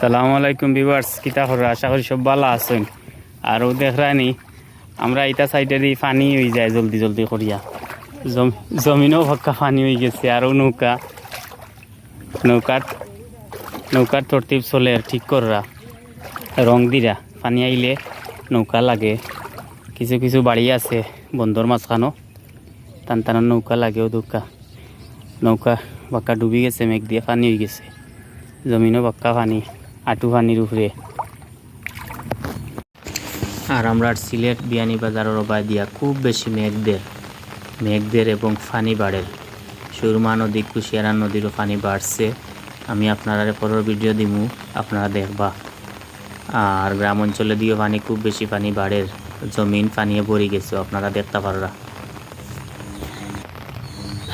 সালামু আলাইকুম ভিউয়ার্স কিতা হরা আশা করি সব ভালো আছেন। আর ও দেখরানি আমরা এটা সাইডে দিয়ে পানি হয়ে যায় জলদি জলদি করিয়া। জম- জমিনও ফাঁকা পানি হয়ে গেছে আরও নৌকা। নৌকার নৌকার তরতিব চলে ঠিক কররা। রং দিরা, পানি আইলে নৌকা লাগে। কিছু কিছু বাড়ি আছে, বন্দর মাঝখানো। টান টানার নৌকা লাগেও নৌকা নৌকা বাক্কা ডুবি গেছে, মেঘ দিয়ে পানি হয়ে গেছে। জমিনও বাক্কা পানি। আটু পানির উপরে আর আমরা সিলেট বিয়ানি বাজারের ওবাই দিয়া খুব বেশি মেঘদের মেঘদের এবং ফানি বাড়ের। সুরমা নদী, কুশিয়ারা নদীরও পানি বাড়ছে। আমি আপনারা পরের ভিডিও দিমু, আপনারা দেখবা। আর গ্রাম অঞ্চলে দিয়েও পানি খুব বেশি পানি বাড়ের জমিন পানিয়ে ভরে গেছে, আপনারা দেখতে পাররা।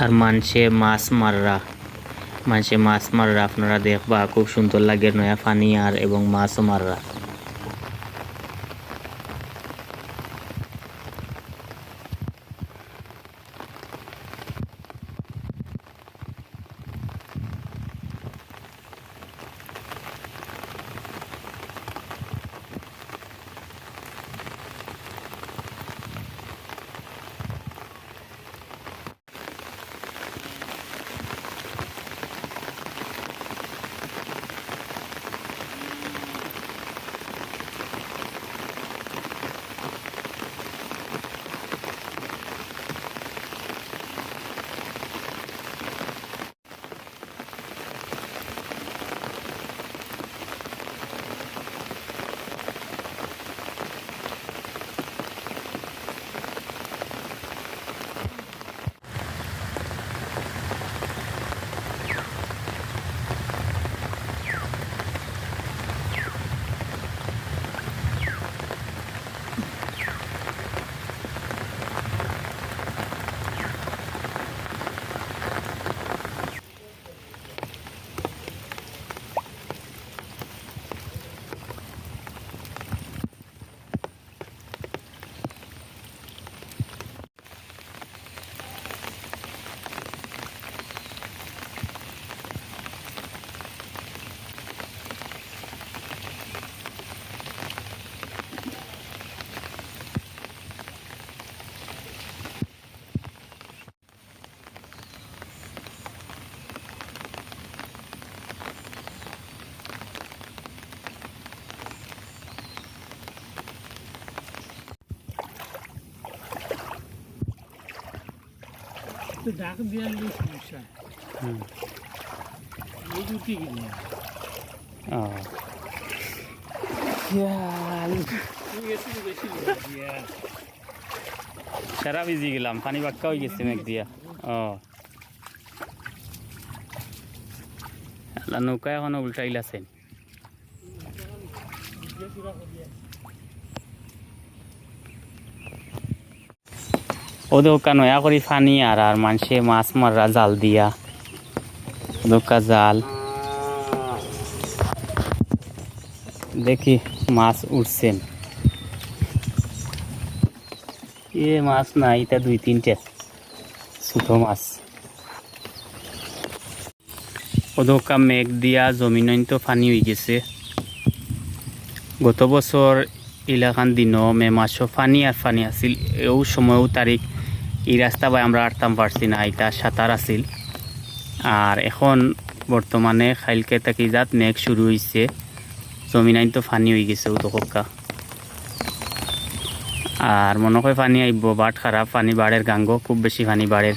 আর মানছে মাছ মাররা। মানছে মাছ মাররা আপনারা দেখবা খুব সুন্দর লাগে নয়া পানি আর এবং মাছও মাররা। তো ডাক দেওয়ার নিয়ে সমস্যা। হুম। এই দুটি। সারা ভিজি গেলাম পানি বাক্কা হয়ে গেছে মেঘ দিয়া। ও। নৌকা এখনও উল্টাইলাছেন। ও দোকা নয়া করি ফানি আর আর মানুষে মাছ মাররা জাল দিয়া। দোকা জাল। দেখি মাছ উঠছেন। এ মাছ না, এটা দুই তিনটে। ছোট মাছ। ওদকা মেঘ দিয়া জমিন তো পানি হয়ে গেছে। গত বছর ইলাকান দিনও মে মাসও পানি আর পানি আছিল। এও সময়ও তারিখ এই রাস্তা বাই আমরা আটতাম পারছি না, এটা সাঁতার আছিল। আর এখন বর্তমানে খাইলকে তাকি যাত মেঘ শুরু হয়েছে জমিনাইন তো ফানি হয়ে গেছে উতকা আর মনে হয় পানি আইব, বাট খারাপ পানি বাড়ের গাঙ্গ, খুব বেশি পানি বাড়ের।